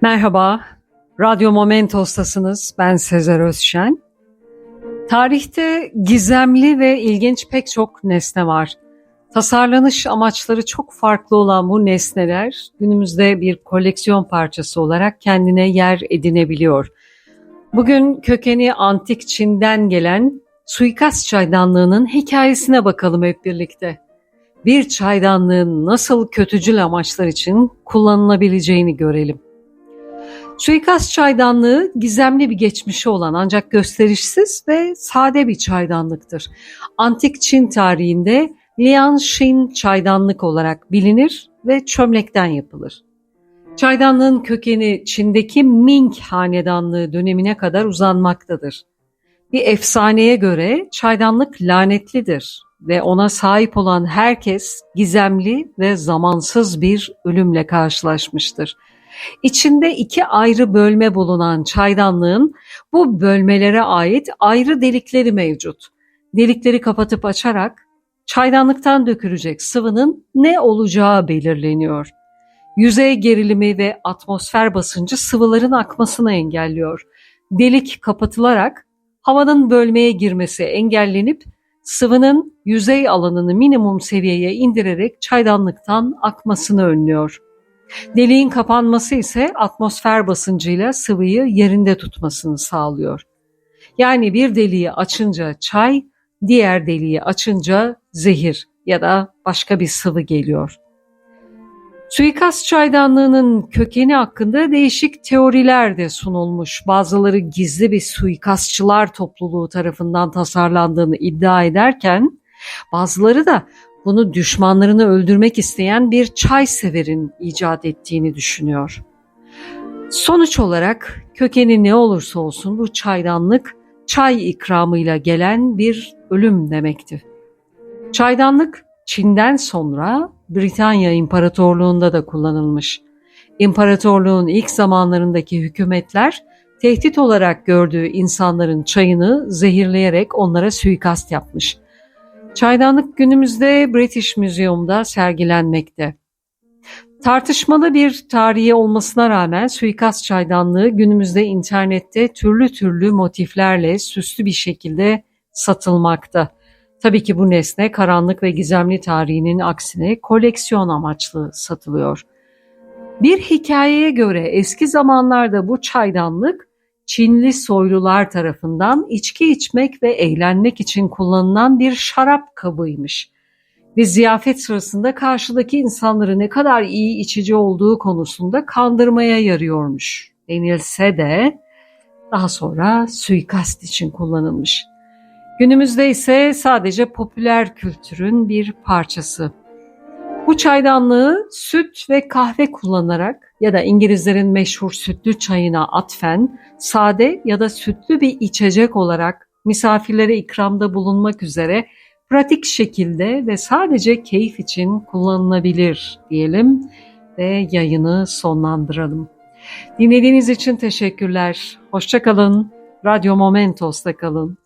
Merhaba, Radyo Momentos'tasınız. Ben Sezer Özşen. Tarihte gizemli ve ilginç pek çok nesne var. Tasarlanış amaçları çok farklı olan bu nesneler günümüzde bir koleksiyon parçası olarak kendine yer edinebiliyor. Bugün kökeni antik Çin'den gelen suikast çaydanlığının hikayesine bakalım hep birlikte. Bir çaydanlığın nasıl kötücül amaçlar için kullanılabileceğini görelim. Suikast çaydanlığı gizemli bir geçmişi olan ancak gösterişsiz ve sade bir çaydanlıktır. Antik Çin tarihinde Lianshin çaydanlık olarak bilinir ve çömlekten yapılır. Çaydanlığın kökeni Çin'deki Ming hanedanlığı dönemine kadar uzanmaktadır. Bir efsaneye göre çaydanlık lanetlidir ve ona sahip olan herkes gizemli ve zamansız bir ölümle karşılaşmıştır. İçinde iki ayrı bölme bulunan çaydanlığın bu bölmelere ait ayrı delikleri mevcut. Delikleri kapatıp açarak çaydanlıktan dökülecek sıvının ne olacağı belirleniyor. Yüzey gerilimi ve atmosfer basıncı sıvıların akmasını engelliyor. Delik kapatılarak havanın bölmeye girmesi engellenip sıvının yüzey alanını minimum seviyeye indirerek çaydanlıktan akmasını önlüyor. Deliğin kapanması ise atmosfer basıncıyla sıvıyı yerinde tutmasını sağlıyor. Yani bir deliği açınca çay, diğer deliği açınca zehir ya da başka bir sıvı geliyor. Suikast çaydanlığının kökeni hakkında değişik teoriler de sunulmuş. Bazıları gizli bir suikastçılar topluluğu tarafından tasarlandığını iddia ederken bazıları da bunu düşmanlarını öldürmek isteyen bir çay severin icat ettiğini düşünüyor. Sonuç olarak kökeni ne olursa olsun bu çaydanlık çay ikramıyla gelen bir ölüm demekti. Çaydanlık Çin'den sonra Britanya İmparatorluğu'nda da kullanılmış. İmparatorluğun ilk zamanlarındaki hükümetler tehdit olarak gördüğü insanların çayını zehirleyerek onlara suikast yapmış. Çaydanlık günümüzde British Museum'da sergilenmekte. Tartışmalı bir tarihi olmasına rağmen suikast çaydanlığı günümüzde internette türlü türlü motiflerle süslü bir şekilde satılmakta. Tabii ki bu nesne karanlık ve gizemli tarihinin aksine koleksiyon amaçlı satılıyor. Bir hikayeye göre eski zamanlarda bu çaydanlık Çinli soylular tarafından içki içmek ve eğlenmek için kullanılan bir şarap kabıymış. Ve ziyafet sırasında karşıdaki insanları ne kadar iyi içici olduğu konusunda kandırmaya yarıyormuş denilse de daha sonra suikast için kullanılmış. Günümüzde ise sadece popüler kültürün bir parçası. Bu çaydanlığı süt ve kahve kullanarak ya da İngilizlerin meşhur sütlü çayına atfen sade ya da sütlü bir içecek olarak misafirlere ikramda bulunmak üzere pratik şekilde ve sadece keyif için kullanılabilir diyelim ve yayını sonlandıralım. Dinlediğiniz için teşekkürler. Hoşçakalın. Radyo Momentos'ta kalın.